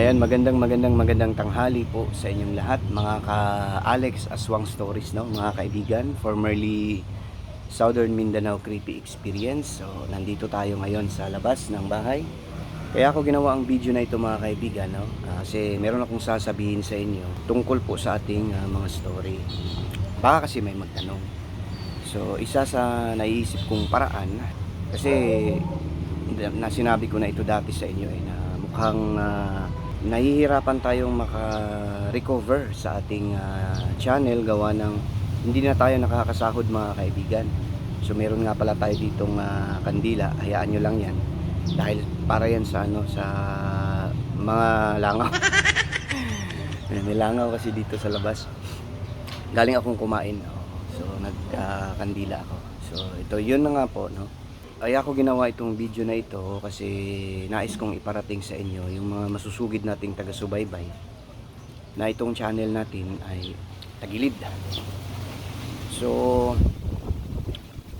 Ayan, magandang magandang magandang tanghali po sa inyong lahat, mga ka-Alex Aswang Stories, no? mga kaibigan, formerly Southern Mindanao Creepy Experience. So, nandito tayo ngayon sa labas ng bahay. Kaya ako ginawa ang video na ito mga kaibigan, no? Ah, kasi meron akong sasabihin sa inyo tungkol po sa ating ah, mga story. Baka kasi may magtanong. So, isa sa naiisip kong paraan, kasi na sinabi ko na ito dati sa inyo eh, na mukhang ah, nahihirapan tayong maka-recover sa ating ah, channel gawa ng hindi na tayo nakakasahod mga kaibigan. So meron nga pala tayo ditong ah, kandila, hayaan nyo lang yan. Dahil para yan sa ano sa mga langaw. May langaw kasi dito sa labas. Galing akong kumain. So nagkandila ako. So ito yun na nga po no. Ay ako ginawa itong video na ito kasi nais kong iparating sa inyo yung mga masusugid nating taga-subaybay na itong channel natin ay tagilid. So,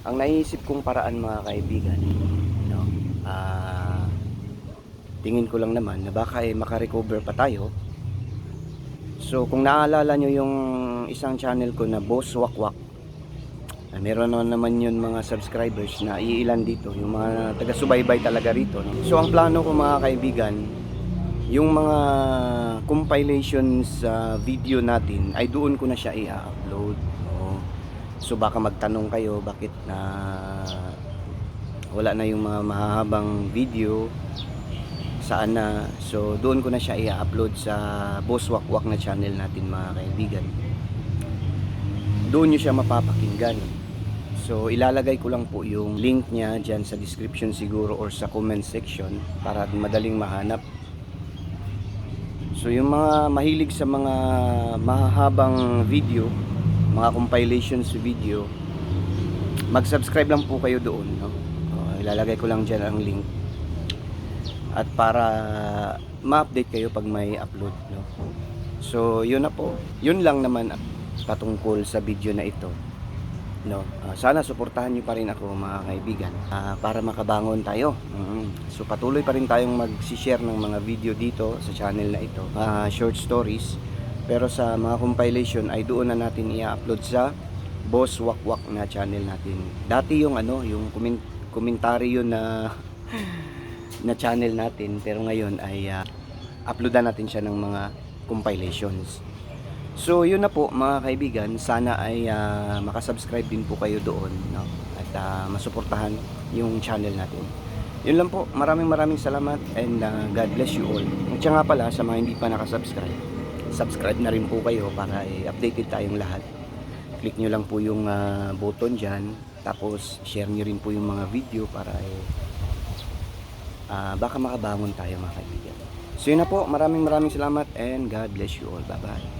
ang naisip kong paraan mga kaibigan, no, ah, tingin ko lang naman na baka ay makarecover pa tayo. So, kung naalala nyo yung isang channel ko na Boss Wakwak, meron na naman yun mga subscribers na iilan dito, yung mga taga-subaybay talaga rito. No? So ang plano ko mga kaibigan, yung mga compilations sa video natin ay doon ko na siya i-upload. No? So baka magtanong kayo bakit na wala na yung mga mahahabang video saan na so doon ko na siya i-upload sa Boss Wakwak na channel natin mga kaibigan doon nyo siya mapapakinggan So ilalagay ko lang po yung link niya dyan sa description siguro or sa comment section para madaling mahanap. So yung mga mahilig sa mga mahahabang video, mga compilations video, mag-subscribe lang po kayo doon. No? Ilalagay ko lang dyan ang link. At para ma-update kayo pag may upload. No? So yun na po. Yun lang naman patungkol sa video na ito. No? Ah, sana suportahan niyo pa rin ako mga kaibigan. Ah, para makabangon tayo. Mhm. so patuloy pa rin tayong mag-share ng mga video dito sa channel na ito. Ah, short stories. Pero sa mga compilation ay doon na natin i-upload sa Boss Wakwak na channel natin. Dati yung ano yung comment komentaryo na na channel natin. Pero ngayon ay ah, uploadan natin siya ng mga compilations So yun na po mga kaibigan, sana ay ah, makasubscribe din po kayo doon no? at ah, masuportahan yung channel natin. Yun lang po, maraming maraming salamat and ah, God bless you all. At nga pala sa mga hindi pa nakasubscribe, subscribe na rin po kayo para eh, updated tayong lahat. Click nyo lang po yung ah, button dyan, tapos share nyo rin po yung mga video para eh, ah, baka makabangon tayo mga kaibigan. So yun na po, maraming maraming salamat and God bless you all. Bye bye.